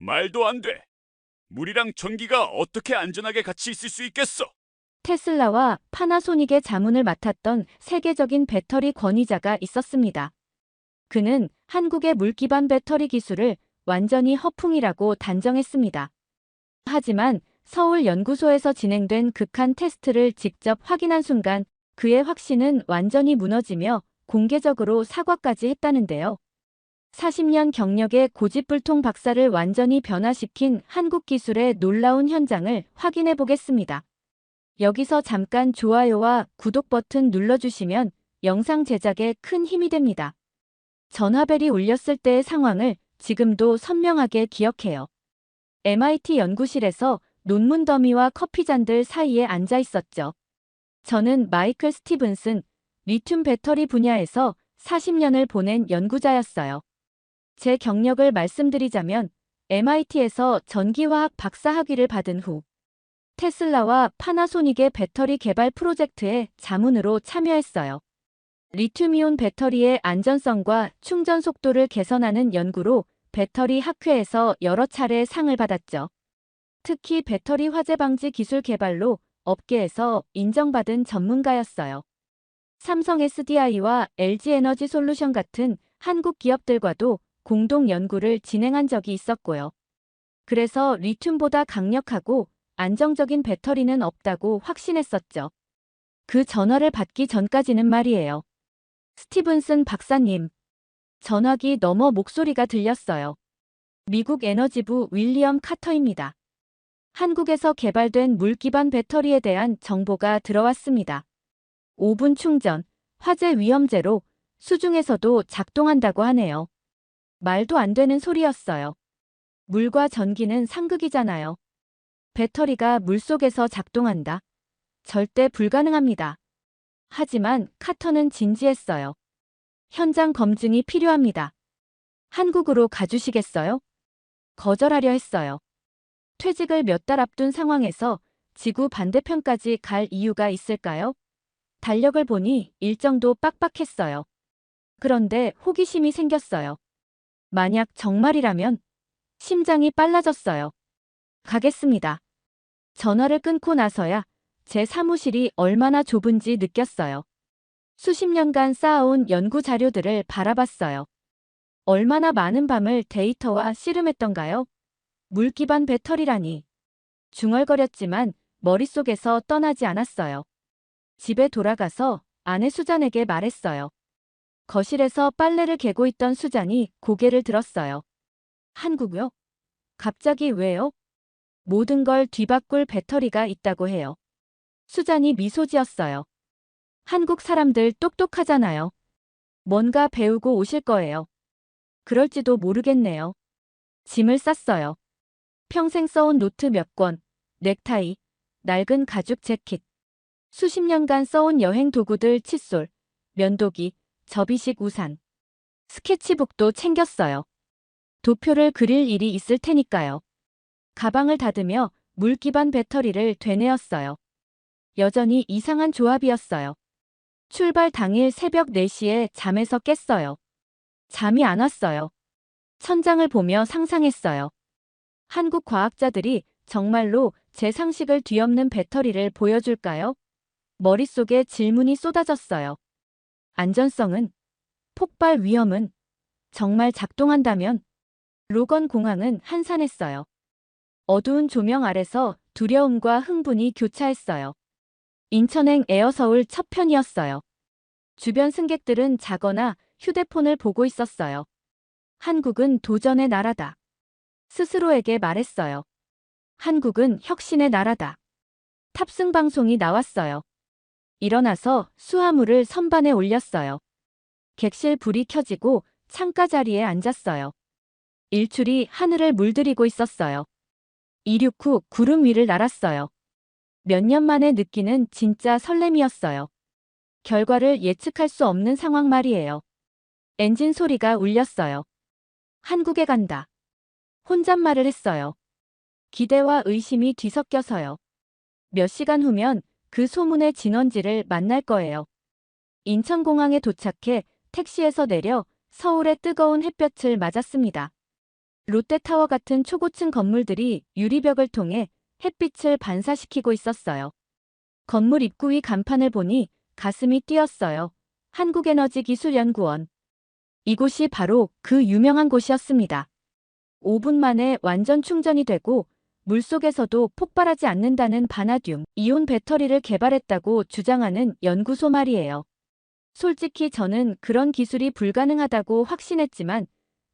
말도 안 돼. 물이랑 전기가 어떻게 안전하게 같이 있을 수 있겠어? 테슬라와 파나소닉의 자문을 맡았던 세계적인 배터리 권위자가 있었습니다. 그는 한국의 물기반 배터리 기술을 완전히 허풍이라고 단정했습니다. 하지만 서울 연구소에서 진행된 극한 테스트를 직접 확인한 순간 그의 확신은 완전히 무너지며 공개적으로 사과까지 했다는데요. 40년 경력의 고집불통 박사를 완전히 변화시킨 한국 기술의 놀라운 현장을 확인해 보겠습니다. 여기서 잠깐 좋아요와 구독 버튼 눌러주시면 영상 제작에 큰 힘이 됩니다. 전화벨이 울렸을 때의 상황을 지금도 선명하게 기억해요. MIT 연구실에서 논문 더미와 커피잔들 사이에 앉아 있었죠. 저는 마이클 스티븐슨, 리튬 배터리 분야에서 40년을 보낸 연구자였어요. 제 경력을 말씀드리자면 MIT에서 전기화학 박사 학위를 받은 후 테슬라와 파나소닉의 배터리 개발 프로젝트에 자문으로 참여했어요. 리튬이온 배터리의 안전성과 충전 속도를 개선하는 연구로 배터리 학회에서 여러 차례 상을 받았죠. 특히 배터리 화재 방지 기술 개발로 업계에서 인정받은 전문가였어요. 삼성 SDI와 LG 에너지 솔루션 같은 한국 기업들과도 공동 연구를 진행한 적이 있었고요. 그래서 리튬보다 강력하고 안정적인 배터리는 없다고 확신했었죠. 그 전화를 받기 전까지는 말이에요. 스티븐슨 박사님. 전화기 너머 목소리가 들렸어요. 미국 에너지부 윌리엄 카터입니다. 한국에서 개발된 물기반 배터리에 대한 정보가 들어왔습니다. 5분 충전, 화재 위험제로 수중에서도 작동한다고 하네요. 말도 안 되는 소리였어요. 물과 전기는 상극이잖아요. 배터리가 물속에서 작동한다. 절대 불가능합니다. 하지만 카터는 진지했어요. 현장 검증이 필요합니다. 한국으로 가주시겠어요? 거절하려 했어요. 퇴직을 몇 달 앞둔 상황에서 지구 반대편까지 갈 이유가 있을까요? 달력을 보니 일정도 빡빡했어요. 그런데 호기심이 생겼어요. 만약 정말이라면 심장이 빨라졌어요. 가겠습니다. 전화를 끊고 나서야 제 사무실이 얼마나 좁은지 느꼈어요. 수십 년간 쌓아온 연구 자료들을 바라봤어요. 얼마나 많은 밤을 데이터와 씨름했던가요? 물 기반 배터리라니. 중얼거렸지만 머릿속에서 떠나지 않았어요. 집에 돌아가서 아내 수잔에게 말했어요. 거실에서 빨래를 개고 있던 수잔이 고개를 들었어요. 한국요? 갑자기 왜요? 모든 걸 뒤바꿀 배터리가 있다고 해요. 수잔이 미소 지었어요. 한국 사람들 똑똑하잖아요. 뭔가 배우고 오실 거예요. 그럴지도 모르겠네요. 짐을 쌌어요. 평생 써온 노트 몇 권, 넥타이, 낡은 가죽 재킷, 수십 년간 써온 여행 도구들 칫솔, 면도기, 접이식 우산, 스케치북도 챙겼어요. 도표를 그릴 일이 있을 테니까요. 가방을 닫으며 물 기반 배터리를 되뇌었어요. 여전히 이상한 조합이었어요. 출발 당일 새벽 4시에 잠에서 깼어요. 잠이 안 왔어요. 천장을 보며 상상했어요. 한국 과학자들이 정말로 제 상식을 뒤엎는 배터리를 보여줄까요? 머릿속에 질문이 쏟아졌어요. 안전성은? 폭발 위험은? 정말 작동한다면? 로건 공항은 한산했어요. 어두운 조명 아래서 두려움과 흥분이 교차했어요. 인천행 에어서울 첫 편이었어요. 주변 승객들은 자거나 휴대폰을 보고 있었어요. 한국은 도전의 나라다. 스스로에게 말했어요. 한국은 혁신의 나라다. 탑승 방송이 나왔어요. 일어나서 수화물을 선반에 올렸어요. 객실 불이 켜지고 창가 자리에 앉았어요. 일출이 하늘을 물들이고 있었어요. 이륙 후 구름 위를 날았어요. 몇 년 만에 느끼는 진짜 설렘이었어요. 결과를 예측할 수 없는 상황 말이에요. 엔진 소리가 울렸어요. 한국에 간다. 혼잣말을 했어요. 기대와 의심이 뒤섞여서요. 몇 시간 후면 그 소문의 진원지를 만날 거예요. 인천공항에 도착해 택시에서 내려 서울의 뜨거운 햇볕을 맞았습니다. 롯데타워 같은 초고층 건물들이 유리벽을 통해 햇빛을 반사시키고 있었어요. 건물 입구 위 간판을 보니 가슴이 뛰었어요. 한국에너지기술연구원. 이곳이 바로 그 유명한 곳이었습니다. 5분 만에 완전 충전이 되고 물속에서도 폭발하지 않는다는 바나듐 이온 배터리를 개발했다고 주장하는 연구소 말이에요. 솔직히 저는 그런 기술이 불가능하다고 확신했지만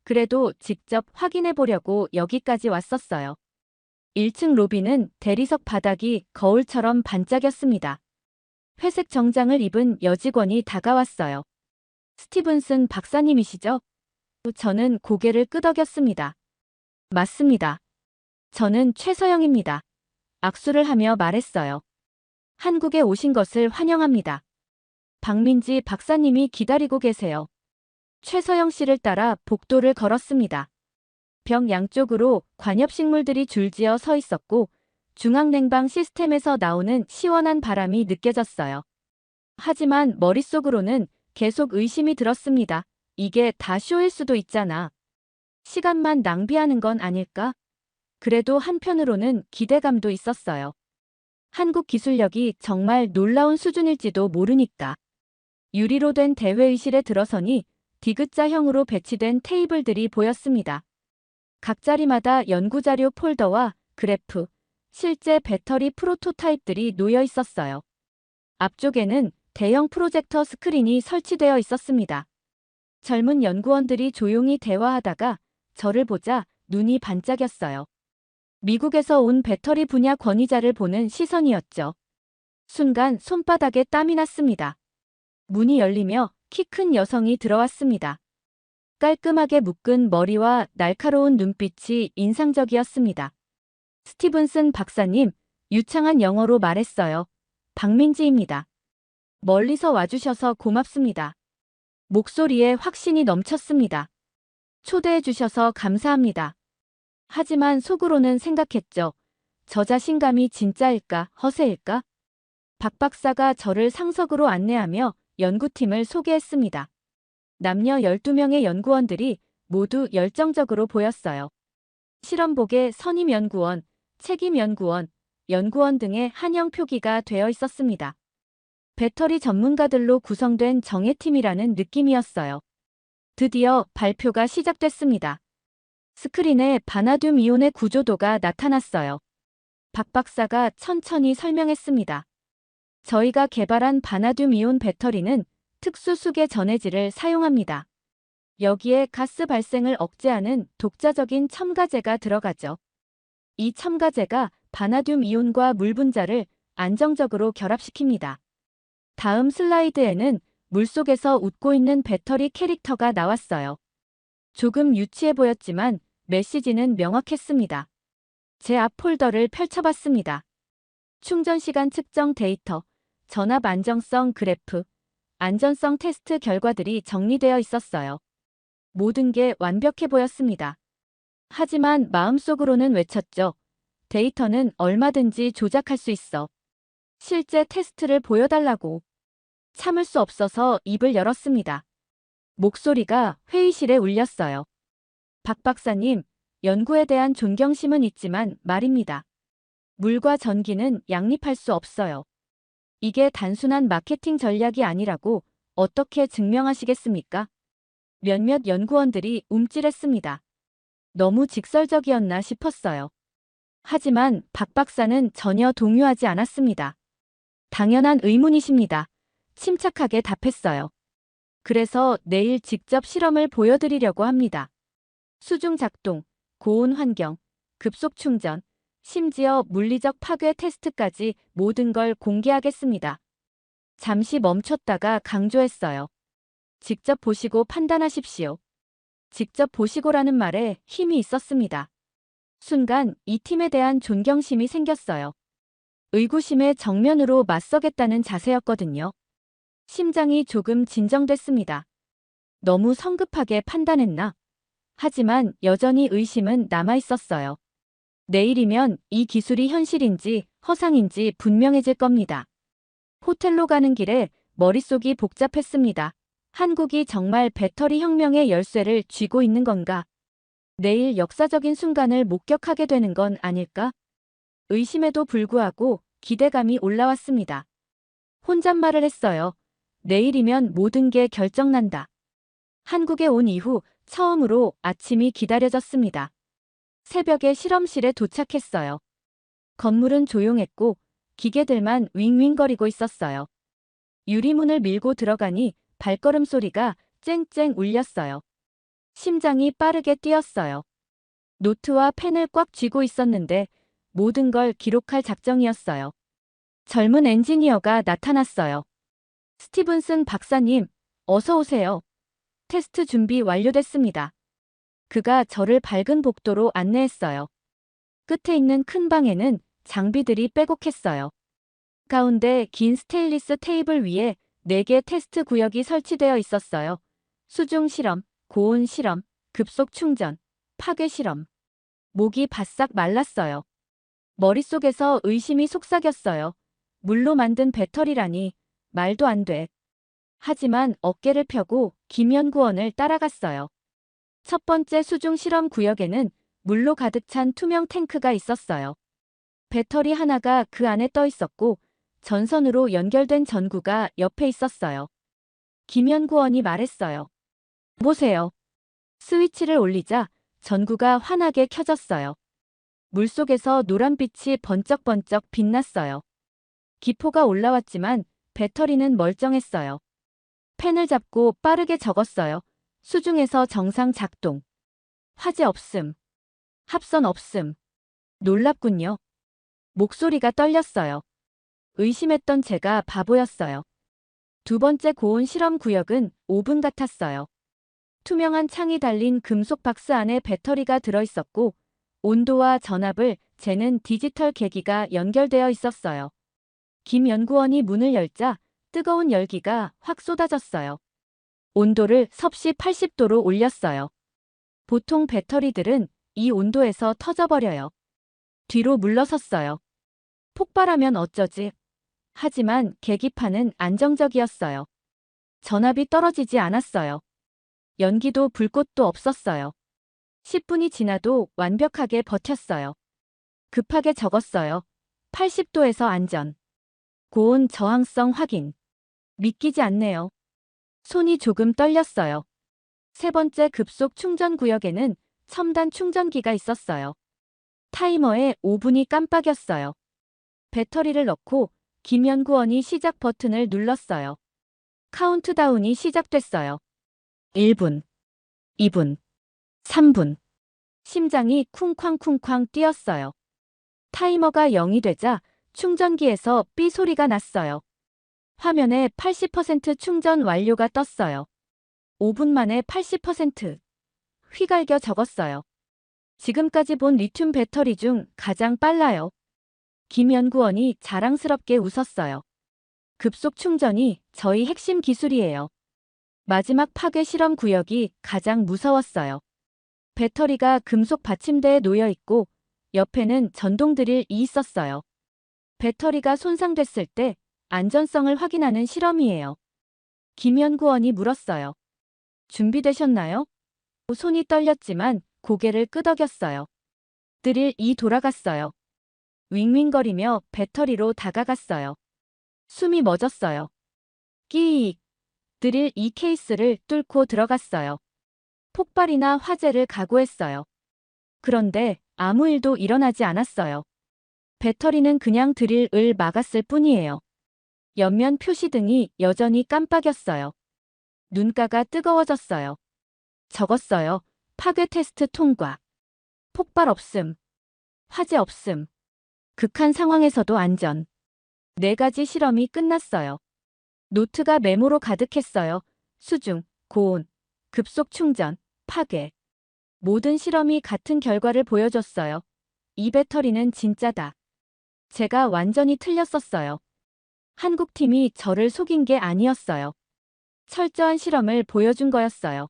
그래도 직접 확인해 보려고 여기까지 왔었어요. 1층 로비는 대리석 바닥이 거울처럼 반짝였습니다. 회색 정장을 입은 여직원이 다가왔어요. 스티븐슨 박사님이시죠? 저는 고개를 끄덕였습니다. 맞습니다. 저는 최서영입니다. 악수를 하며 말했어요. 한국에 오신 것을 환영합니다. 박민지 박사님이 기다리고 계세요. 최서영 씨를 따라 복도를 걸었습니다. 벽 양쪽으로 관엽식물들이 줄지어 서 있었고 중앙냉방 시스템에서 나오는 시원한 바람이 느껴졌어요. 하지만 머릿속으로는 계속 의심이 들었습니다. 이게 다 쇼일 수도 있잖아. 시간만 낭비하는 건 아닐까? 그래도 한편으로는 기대감도 있었어요. 한국 기술력이 정말 놀라운 수준일지도 모르니까. 유리로 된 대회의실에 들어서니 디귿자형으로 배치된 테이블들이 보였습니다. 각 자리마다 연구자료 폴더와 그래프, 실제 배터리 프로토타입들이 놓여 있었어요. 앞쪽에는 대형 프로젝터 스크린이 설치되어 있었습니다. 젊은 연구원들이 조용히 대화하다가 저를 보자 눈이 반짝였어요. 미국에서 온 배터리 분야 권위자를 보는 시선이었죠. 순간 손바닥에 땀이 났습니다. 문이 열리며 키 큰 여성이 들어왔습니다. 깔끔하게 묶은 머리와 날카로운 눈빛이 인상적이었습니다. 스티븐슨 박사님, 유창한 영어로 말했어요. 박민지입니다. 멀리서 와주셔서 고맙습니다. 목소리에 확신이 넘쳤습니다. 초대해 주셔서 감사합니다. 하지만 속으로는 생각했죠. 저 자신감이 진짜일까, 허세일까? 박 박사가 저를 상석으로 안내하며 연구팀을 소개했습니다. 남녀 12명의 연구원들이 모두 열정적으로 보였어요. 실험복에 선임 연구원, 책임 연구원, 연구원 등의 한영 표기가 되어 있었습니다. 배터리 전문가들로 구성된 정예팀이라는 느낌이었어요. 드디어 발표가 시작됐습니다. 스크린에 바나듐 이온의 구조도가 나타났어요. 박 박사가 천천히 설명했습니다. 저희가 개발한 바나듐 이온 배터리는 특수 수계 전해질을 사용합니다. 여기에 가스 발생을 억제하는 독자적인 첨가제가 들어가죠. 이 첨가제가 바나듐 이온과 물 분자를 안정적으로 결합시킵니다. 다음 슬라이드에는 물속에서 웃고 있는 배터리 캐릭터가 나왔어요. 조금 유치해 보였지만 메시지는 명확했습니다. 제 앞 폴더를 펼쳐봤습니다. 충전 시간 측정 데이터, 전압 안정성 그래프, 안전성 테스트 결과들이 정리되어 있었어요. 모든 게 완벽해 보였습니다. 하지만 마음속으로는 외쳤죠. 데이터는 얼마든지 조작할 수 있어. 실제 테스트를 보여달라고. 참을 수 없어서 입을 열었습니다. 목소리가 회의실에 울렸어요. 박 박사님, 연구에 대한 존경심은 있지만 말입니다. 물과 전기는 양립할 수 없어요. 이게 단순한 마케팅 전략이 아니라고 어떻게 증명하시겠습니까? 몇몇 연구원들이 움찔했습니다. 너무 직설적이었나 싶었어요. 하지만 박 박사는 전혀 동요하지 않았습니다. 당연한 의문이십니다. 침착하게 답했어요. 그래서 내일 직접 실험을 보여드리려고 합니다. 수중 작동, 고온 환경, 급속 충전, 심지어 물리적 파괴 테스트까지 모든 걸 공개하겠습니다. 잠시 멈췄다가 강조했어요. 직접 보시고 판단하십시오. 직접 보시고라는 말에 힘이 있었습니다. 순간 이 팀에 대한 존경심이 생겼어요. 의구심에 정면으로 맞서겠다는 자세였거든요. 심장이 조금 진정됐습니다. 너무 성급하게 판단했나? 하지만 여전히 의심은 남아있었어요. 내일이면 이 기술이 현실인지 허상인지 분명해질 겁니다. 호텔로 가는 길에 머릿속이 복잡했습니다. 한국이 정말 배터리 혁명의 열쇠를 쥐고 있는 건가? 내일 역사적인 순간을 목격하게 되는 건 아닐까? 의심에도 불구하고 기대감이 올라왔습니다. 혼잣말을 했어요. 내일이면 모든 게 결정난다. 한국에 온 이후 처음으로 아침이 기다려졌습니다. 새벽에 실험실에 도착했어요. 건물은 조용했고 기계들만 윙윙거리고 있었어요. 유리문을 밀고 들어가니 발걸음 소리가 쨍쨍 울렸어요. 심장이 빠르게 뛰었어요. 노트와 펜을 꽉 쥐고 있었는데 모든 걸 기록할 작정이었어요. 젊은 엔지니어가 나타났어요. 스티븐슨 박사님, 어서 오세요. 테스트 준비 완료됐습니다. 그가 저를 밝은 복도로 안내했어요. 끝에 있는 큰 방에는 장비들이 빼곡했어요. 가운데 긴 스테인리스 테이블 위에 4개 테스트 구역이 설치되어 있었어요. 수중 실험, 고온 실험, 급속 충전, 파괴 실험. 목이 바싹 말랐어요. 머릿속에서 의심이 속삭였어요. 물로 만든 배터리라니 말도 안 돼. 하지만 어깨를 펴고 김연구원을 따라갔어요. 첫 번째 수중 실험 구역에는 물로 가득 찬 투명 탱크가 있었어요. 배터리 하나가 그 안에 떠 있었고 전선으로 연결된 전구가 옆에 있었어요. 김연구원이 말했어요. 보세요. 스위치를 올리자 전구가 환하게 켜졌어요. 물속에서 노란빛이 번쩍번쩍 빛났어요. 기포가 올라왔지만 배터리는 멀쩡했어요. 펜을 잡고 빠르게 적었어요. 수중에서 정상 작동. 화재 없음. 합선 없음. 놀랍군요. 목소리가 떨렸어요. 의심했던 제가 바보였어요. 두 번째 고온 실험 구역은 오븐 같았어요. 투명한 창이 달린 금속 박스 안에 배터리가 들어있었고 온도와 전압을 재는 디지털 계기가 연결되어 있었어요. 김 연구원이 문을 열자 뜨거운 열기가 확 쏟아졌어요. 온도를 섭씨 80도로 올렸어요. 보통 배터리들은 이 온도에서 터져버려요. 뒤로 물러섰어요. 폭발하면 어쩌지? 하지만 계기판은 안정적이었어요. 전압이 떨어지지 않았어요. 연기도 불꽃도 없었어요. 10분이 지나도 완벽하게 버텼어요. 급하게 적었어요. 80도에서 안전. 고온 저항성 확인. 믿기지 않네요. 손이 조금 떨렸어요. 세 번째 급속 충전 구역에는 첨단 충전기가 있었어요. 타이머에 5분이 깜빡였어요. 배터리를 넣고 김연구원이 시작 버튼을 눌렀어요. 카운트다운이 시작됐어요. 1분, 2분, 3분. 심장이 쿵쾅쿵쾅 뛰었어요. 타이머가 0이 되자 충전기에서 삐 소리가 났어요. 화면에 80% 충전 완료가 떴어요. 5분 만에 80%. 휘갈겨 적었어요. 지금까지 본 리튬 배터리 중 가장 빨라요. 김 연구원이 자랑스럽게 웃었어요. 급속 충전이 저희 핵심 기술이에요. 마지막 파괴 실험 구역이 가장 무서웠어요. 배터리가 금속 받침대에 놓여 있고 옆에는 전동 드릴이 있었어요. 배터리가 손상됐을 때 안전성을 확인하는 실험이에요. 김 연구원이 물었어요. 준비되셨나요? 손이 떨렸지만 고개를 끄덕였어요. 드릴 이 돌아갔어요. 윙윙거리며 배터리로 다가갔어요. 숨이 멎었어요. 끼익. 드릴 이 케이스를 뚫고 들어갔어요. 폭발이나 화재를 각오했어요. 그런데 아무 일도 일어나지 않았어요. 배터리는 그냥 드릴을 막았을 뿐이에요. 옆면 표시등이 여전히 깜빡였어요. 눈가가 뜨거워졌어요. 적었어요. 파괴 테스트 통과. 폭발 없음. 화재 없음. 극한 상황에서도 안전. 네 가지 실험이 끝났어요. 노트가 메모로 가득했어요. 수중, 고온, 급속 충전, 파괴. 모든 실험이 같은 결과를 보여줬어요. 이 배터리는 진짜다. 제가 완전히 틀렸었어요. 한국팀이 저를 속인 게 아니었어요. 철저한 실험을 보여준 거였어요.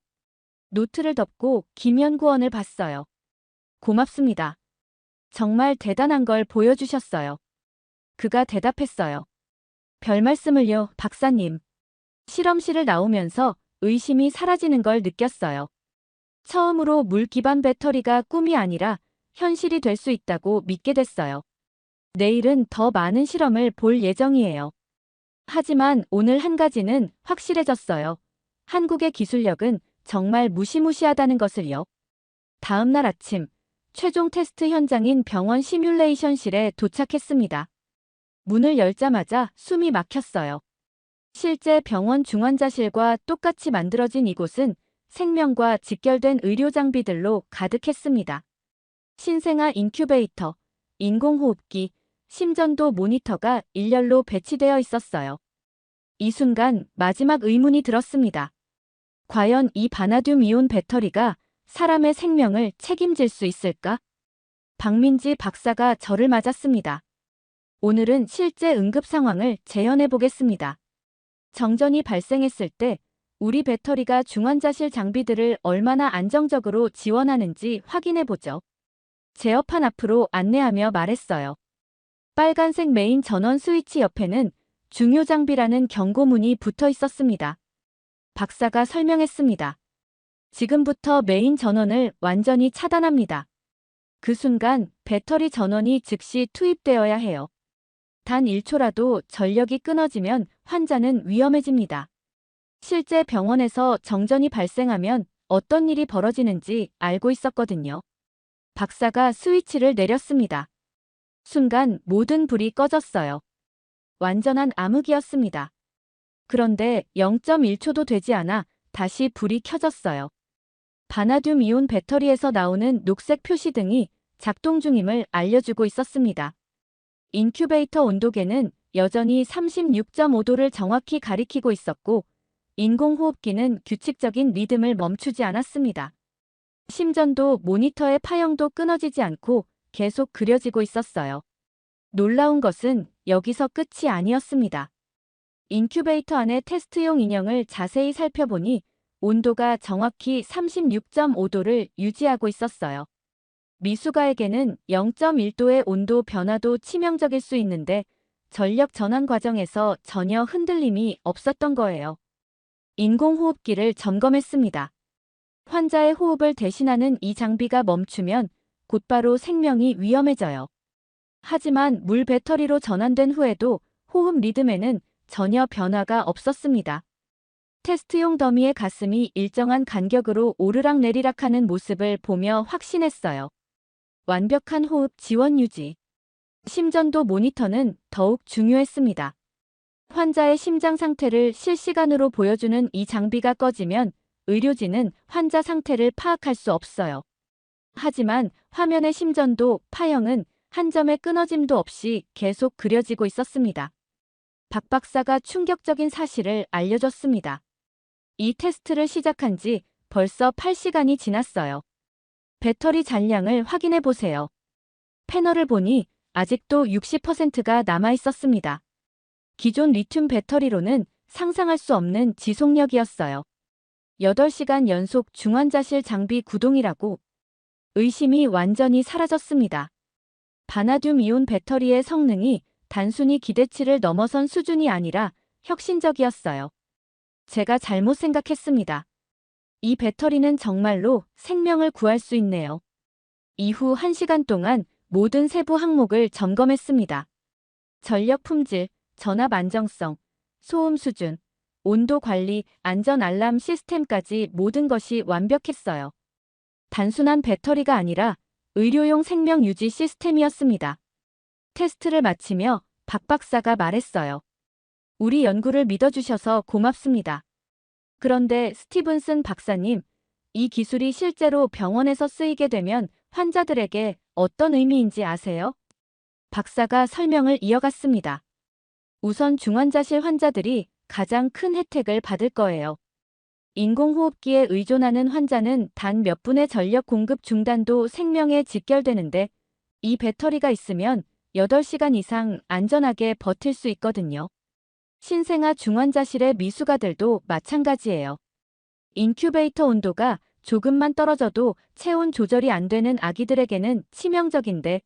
노트를 덮고 김연구원을 봤어요. 고맙습니다. 정말 대단한 걸 보여주셨어요. 그가 대답했어요. 별 말씀을요, 박사님. 실험실을 나오면서 의심이 사라지는 걸 느꼈어요. 처음으로 물 기반 배터리가 꿈이 아니라 현실이 될 수 있다고 믿게 됐어요. 내일은 더 많은 실험을 볼 예정이에요. 하지만 오늘 한 가지는 확실해졌어요. 한국의 기술력은 정말 무시무시하다는 것을요. 다음 날 아침, 최종 테스트 현장인 병원 시뮬레이션실에 도착했습니다. 문을 열자마자 숨이 막혔어요. 실제 병원 중환자실과 똑같이 만들어진 이곳은 생명과 직결된 의료 장비들로 가득했습니다. 신생아 인큐베이터, 인공호흡기, 심전도 모니터가 일렬로 배치되어 있었어요. 이 순간 마지막 의문이 들었습니다. 과연 이 바나듐 이온 배터리가 사람의 생명을 책임질 수 있을까? 박민지 박사가 저를 맞았습니다. 오늘은 실제 응급 상황을 재현해 보겠습니다. 정전이 발생했을 때 우리 배터리가 중환자실 장비들을 얼마나 안정적으로 지원하는지 확인해 보죠. 제어판 앞으로 안내하며 말했어요. 빨간색 메인 전원 스위치 옆에는 중요 장비라는 경고문이 붙어 있었습니다. 박사가 설명했습니다. 지금부터 메인 전원을 완전히 차단합니다. 그 순간 배터리 전원이 즉시 투입되어야 해요. 단 1초라도 전력이 끊어지면 환자는 위험해집니다. 실제 병원에서 정전이 발생하면 어떤 일이 벌어지는지 알고 있었거든요. 박사가 스위치를 내렸습니다. 순간 모든 불이 꺼졌어요. 완전한 암흑이었습니다. 그런데 0.1초도 되지 않아 다시 불이 켜졌어요. 바나듐 이온 배터리에서 나오는 녹색 표시등이 작동 중임을 알려주고 있었습니다. 인큐베이터 온도계는 여전히 36.5도를 정확히 가리키고 있었고, 인공호흡기는 규칙적인 리듬을 멈추지 않았습니다. 심전도 모니터의 파형도 끊어지지 않고 계속 그려지고 있었어요. 놀라운 것은 여기서 끝이 아니었습니다. 인큐베이터 안의 테스트용 인형을 자세히 살펴보니 온도가 정확히 36.5도를 유지하고 있었어요. 미숙아에게는 0.1도의 온도 변화도 치명적일 수 있는데 전력 전환 과정에서 전혀 흔들림이 없었던 거예요. 인공호흡기를 점검했습니다. 환자의 호흡을 대신하는 이 장비가 멈추면 곧바로 생명이 위험해져요. 하지만 물 배터리로 전환된 후에도 호흡 리듬에는 전혀 변화가 없었습니다. 테스트용 더미의 가슴이 일정한 간격으로 오르락 내리락 하는 모습을 보며 확신했어요. 완벽한 호흡 지원 유지. 심전도 모니터는 더욱 중요했습니다. 환자의 심장 상태를 실시간으로 보여주는 이 장비가 꺼지면 의료진은 환자 상태를 파악할 수 없어요. 하지만 화면의 심전도 파형은 한 점의 끊어짐도 없이 계속 그려지고 있었습니다. 박 박사가 충격적인 사실을 알려줬습니다. 이 테스트를 시작한 지 벌써 8시간이 지났어요. 배터리 잔량을 확인해 보세요. 패널을 보니 아직도 60%가 남아 있었습니다. 기존 리튬 배터리로는 상상할 수 없는 지속력이었어요. 8시간 연속 중환자실 장비 구동이라고 의심이 완전히 사라졌습니다. 바나듐 이온 배터리의 성능이 단순히 기대치를 넘어선 수준이 아니라 혁신적이었어요. 제가 잘못 생각했습니다. 이 배터리는 정말로 생명을 구할 수 있네요. 이후 1시간 동안 모든 세부 항목을 점검했습니다. 전력 품질, 전압 안정성, 소음 수준, 온도 관리, 안전 알람 시스템까지 모든 것이 완벽했어요. 단순한 배터리가 아니라 의료용 생명 유지 시스템이었습니다. 테스트를 마치며 박 박사가 말했어요. 우리 연구를 믿어주셔서 고맙습니다. 그런데 스티븐슨 박사님, 이 기술이 실제로 병원에서 쓰이게 되면 환자들에게 어떤 의미인지 아세요? 박사가 설명을 이어갔습니다. 우선 중환자실 환자들이 가장 큰 혜택을 받을 거예요. 인공호흡기에 의존하는 환자는 단 몇 분의 전력 공급 중단도 생명에 직결되는데 이 배터리가 있으면 8시간 이상 안전하게 버틸 수 있거든요. 신생아 중환자실의 미숙아들도 마찬가지예요. 인큐베이터 온도가 조금만 떨어져도 체온 조절이 안 되는 아기들에게는 치명적인데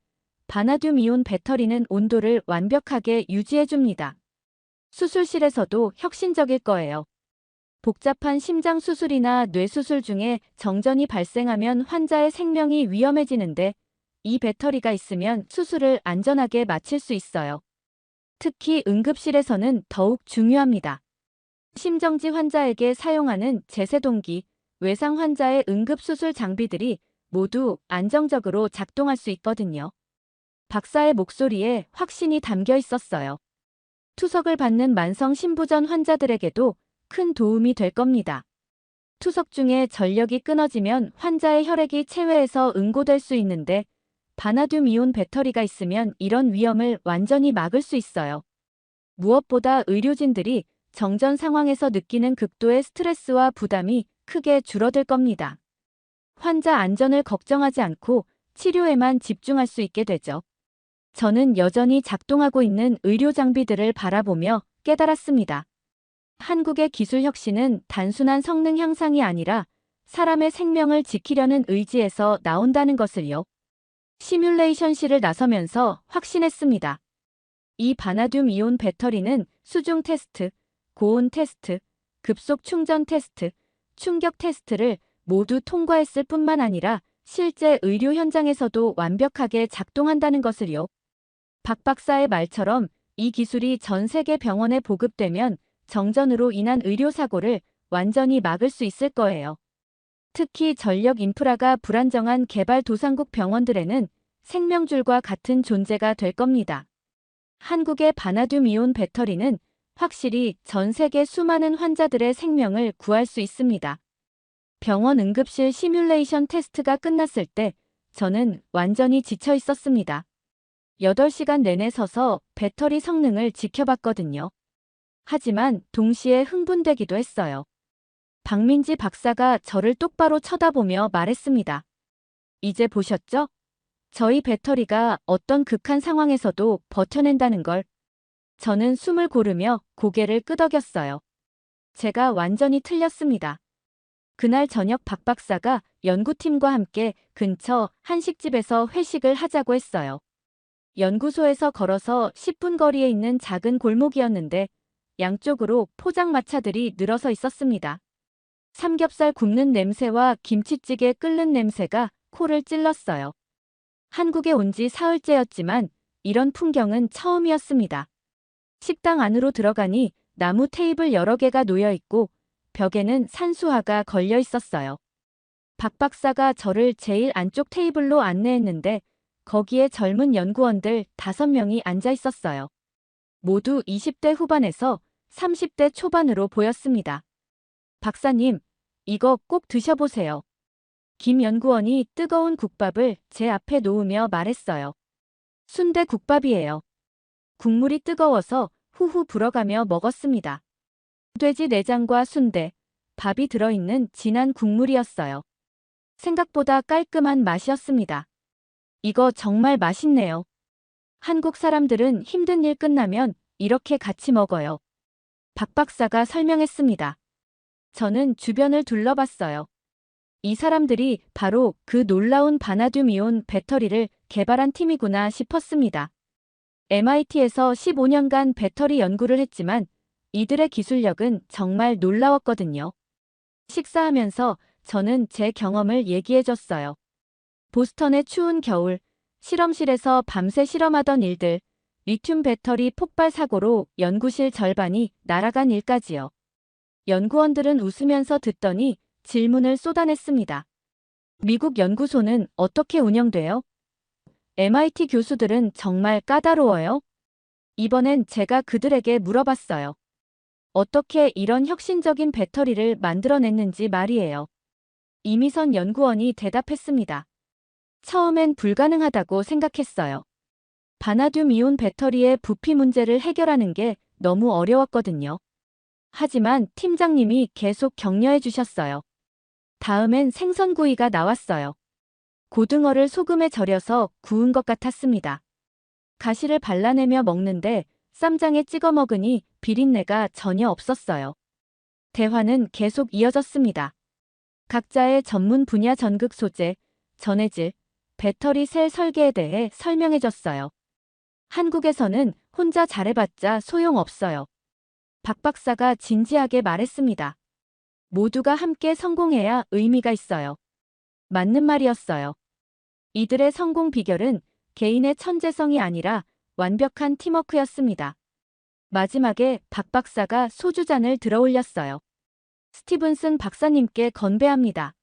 바나듐 이온 배터리는 온도를 완벽하게 유지해줍니다. 수술실에서도 혁신적일 거예요. 복잡한 심장 수술이나 뇌 수술 중에 정전이 발생하면 환자의 생명이 위험해지는데 이 배터리가 있으면 수술을 안전하게 마칠 수 있어요. 특히 응급실에서는 더욱 중요합니다. 심정지 환자에게 사용하는 제세동기, 외상 환자의 응급수술 장비들이 모두 안정적으로 작동할 수 있거든요. 박사의 목소리에 확신이 담겨 있었어요. 투석을 받는 만성 신부전 환자들에게도 큰 도움이 될 겁니다. 투석 중에 전력이 끊어지면 환자의 혈액이 체외해서 응고될 수 있는데 바나듐 이온 배터리가 있으면 이런 위험을 완전히 막을 수 있어요. 무엇보다 의료진들이 정전 상황에서 느끼는 극도의 스트레스와 부담이 크게 줄어들 겁니다. 환자 안전을 걱정하지 않고 치료에만 집중할 수 있게 되죠. 저는 여전히 작동하고 있는 의료 장비들을 바라보며 깨달았습니다. 한국의 기술 혁신은 단순한 성능 향상이 아니라 사람의 생명을 지키려는 의지에서 나온다는 것을요. 시뮬레이션실을 나서면서 확신했습니다. 이 바나듐 이온 배터리는 수중 테스트, 고온 테스트, 급속 충전 테스트, 충격 테스트를 모두 통과했을 뿐만 아니라 실제 의료 현장에서도 완벽하게 작동한다는 것을요. 박 박사의 말처럼 이 기술이 전 세계 병원에 보급되면 정전으로 인한 의료사고를 완전히 막을 수 있을 거예요. 특히 전력 인프라가 불안정한 개발도상국 병원들에는 생명줄과 같은 존재가 될 겁니다. 한국의 바나듐 이온 배터리는 확실히 전 세계 수많은 환자들의 생명을 구할 수 있습니다. 병원 응급실 시뮬레이션 테스트가 끝났을 때 저는 완전히 지쳐 있었습니다. 8시간 내내 서서 배터리 성능을 지켜봤거든요. 하지만 동시에 흥분되기도 했어요. 박민지 박사가 저를 똑바로 쳐다보며 말했습니다. 이제 보셨죠? 저희 배터리가 어떤 극한 상황에서도 버텨낸다는 걸. 저는 숨을 고르며 고개를 끄덕였어요. 제가 완전히 틀렸습니다. 그날 저녁 박 박사가 연구팀과 함께 근처 한식집에서 회식을 하자고 했어요. 연구소에서 걸어서 10분 거리에 있는 작은 골목이었는데 양쪽으로 포장마차들이 늘어서 있었습니다. 삼겹살 굽는 냄새와 김치찌개 끓는 냄새가 코를 찔렀어요. 한국에 온 지 사흘째였지만 이런 풍경은 처음이었습니다. 식당 안으로 들어가니 나무 테이블 여러 개가 놓여 있고 벽에는 산수화가 걸려 있었어요. 박 박사가 저를 제일 안쪽 테이블로 안내했는데 거기에 젊은 연구원들 5명이 앉아 있었어요. 모두 20대 후반에서 30대 초반으로 보였습니다. 박사님, 이거 꼭 드셔보세요. 김 연구원이 뜨거운 국밥을 제 앞에 놓으며 말했어요. 순대 국밥이에요. 국물이 뜨거워서 후후 불어가며 먹었습니다. 돼지 내장과 순대, 밥이 들어있는 진한 국물이었어요. 생각보다 깔끔한 맛이었습니다. 이거 정말 맛있네요. 한국 사람들은 힘든 일 끝나면 이렇게 같이 먹어요. 박 박사가 설명했습니다. 저는 주변을 둘러봤어요. 이 사람들이 바로 그 놀라운 바나듐 이온 배터리를 개발한 팀이구나 싶었습니다. MIT에서 15년간 배터리 연구를 했지만 이들의 기술력은 정말 놀라웠거든요. 식사하면서 저는 제 경험을 얘기해줬어요. 보스턴의 추운 겨울, 실험실에서 밤새 실험하던 일들, 리튬 배터리 폭발 사고로 연구실 절반이 날아간 일까지요. 연구원들은 웃으면서 듣더니 질문을 쏟아냈습니다. 미국 연구소는 어떻게 운영돼요? MIT 교수들은 정말 까다로워요? 이번엔 제가 그들에게 물어봤어요. 어떻게 이런 혁신적인 배터리를 만들어냈는지 말이에요. 이미선 연구원이 대답했습니다. 처음엔 불가능하다고 생각했어요. 바나듐 이온 배터리의 부피 문제를 해결하는 게 너무 어려웠거든요. 하지만 팀장님이 계속 격려해 주셨어요. 다음엔 생선구이가 나왔어요. 고등어를 소금에 절여서 구운 것 같았습니다. 가시를 발라내며 먹는데 쌈장에 찍어 먹으니 비린내가 전혀 없었어요. 대화는 계속 이어졌습니다. 각자의 전문 분야 전극 소재, 전해질, 배터리 셀 설계에 대해 설명해줬어요. 한국에서는 혼자 잘해봤자 소용없어요. 박 박사가 진지하게 말했습니다. 모두가 함께 성공해야 의미가 있어요. 맞는 말이었어요. 이들의 성공 비결은 개인의 천재성이 아니라 완벽한 팀워크였습니다. 마지막에 박 박사가 소주잔을 들어 올렸어요. 스티븐슨 박사님께 건배합니다.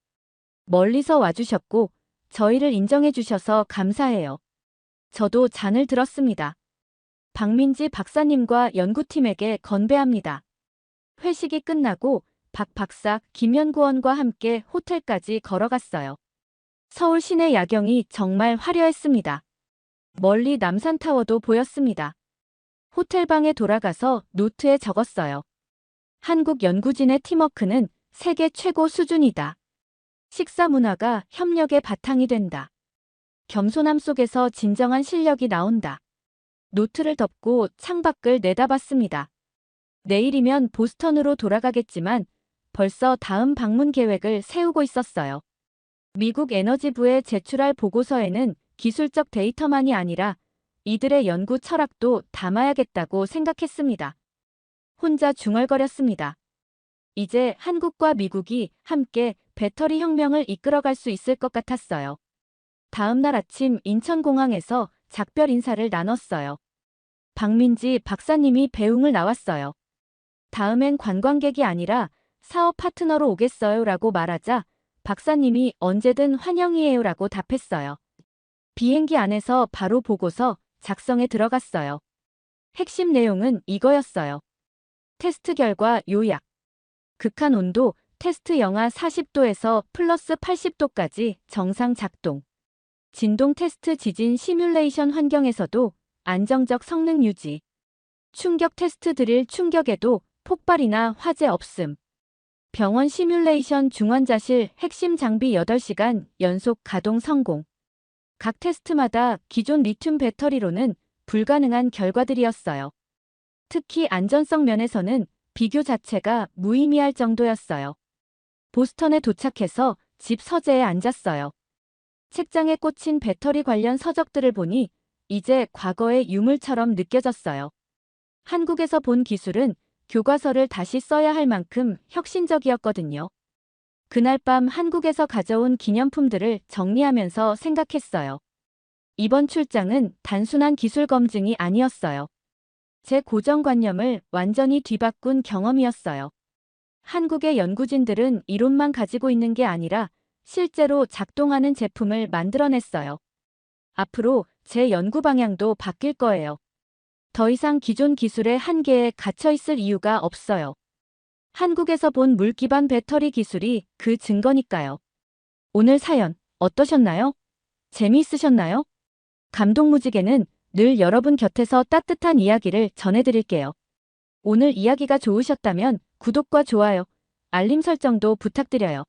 멀리서 와주셨고 저희를 인정해 주셔서 감사해요. 저도 잔을 들었습니다. 박민지 박사님과 연구팀에게 건배합니다. 회식이 끝나고 박 박사, 김연구원과 함께 호텔까지 걸어갔어요. 서울 시내 야경이 정말 화려했습니다. 멀리 남산타워도 보였습니다. 호텔방에 돌아가서 노트에 적었어요. 한국 연구진의 팀워크는 세계 최고 수준이다. 식사 문화가 협력의 바탕이 된다. 겸손함 속에서 진정한 실력이 나온다. 노트를 덮고 창밖을 내다봤습니다. 내일이면 보스턴으로 돌아가겠지만 벌써 다음 방문 계획을 세우고 있었어요. 미국 에너지부에 제출할 보고서에는 기술적 데이터만이 아니라 이들의 연구 철학도 담아야겠다고 생각했습니다. 혼자 중얼거렸습니다. 이제 한국과 미국이 함께 배터리 혁명을 이끌어갈 수 있을 것 같았어요. 다음 날 아침 인천공항에서 작별 인사를 나눴어요. 박민지 박사님이 배웅을 나왔어요. 다음엔 관광객이 아니라 사업 파트너로 오겠어요 라고 말하자 박사님이 언제든 환영이에요 라고 답했어요. 비행기 안에서 바로 보고서 작성에 들어갔어요. 핵심 내용은 이거였어요. 테스트 결과 요약. 극한 온도, 테스트 영하 40도에서 플러스 80도까지 정상 작동. 진동 테스트 지진 시뮬레이션 환경에서도 안정적 성능 유지. 충격 테스트 드릴 충격에도 폭발이나 화재 없음. 병원 시뮬레이션 중환자실 핵심 장비 8시간 연속 가동 성공. 각 테스트마다 기존 리튬 배터리로는 불가능한 결과들이었어요. 특히 안전성 면에서는 비교 자체가 무의미할 정도였어요. 보스턴에 도착해서 집 서재에 앉았어요. 책장에 꽂힌 배터리 관련 서적들을 보니 이제 과거의 유물처럼 느껴졌어요. 한국에서 본 기술은 교과서를 다시 써야 할 만큼 혁신적이었거든요. 그날 밤 한국에서 가져온 기념품들을 정리하면서 생각했어요. 이번 출장은 단순한 기술 검증이 아니었어요. 제 고정관념을 완전히 뒤바꾼 경험이었어요. 한국의 연구진들은 이론만 가지고 있는 게 아니라 실제로 작동하는 제품을 만들어냈어요. 앞으로 제 연구 방향도 바뀔 거예요. 더 이상 기존 기술의 한계에 갇혀 있을 이유가 없어요. 한국에서 본 물 기반 배터리 기술이 그 증거니까요. 오늘 사연 어떠셨나요? 재미있으셨나요? 감동무지개는 늘 여러분 곁에서 따뜻한 이야기를 전해드릴게요. 오늘 이야기가 좋으셨다면 구독과 좋아요, 알림 설정도 부탁드려요.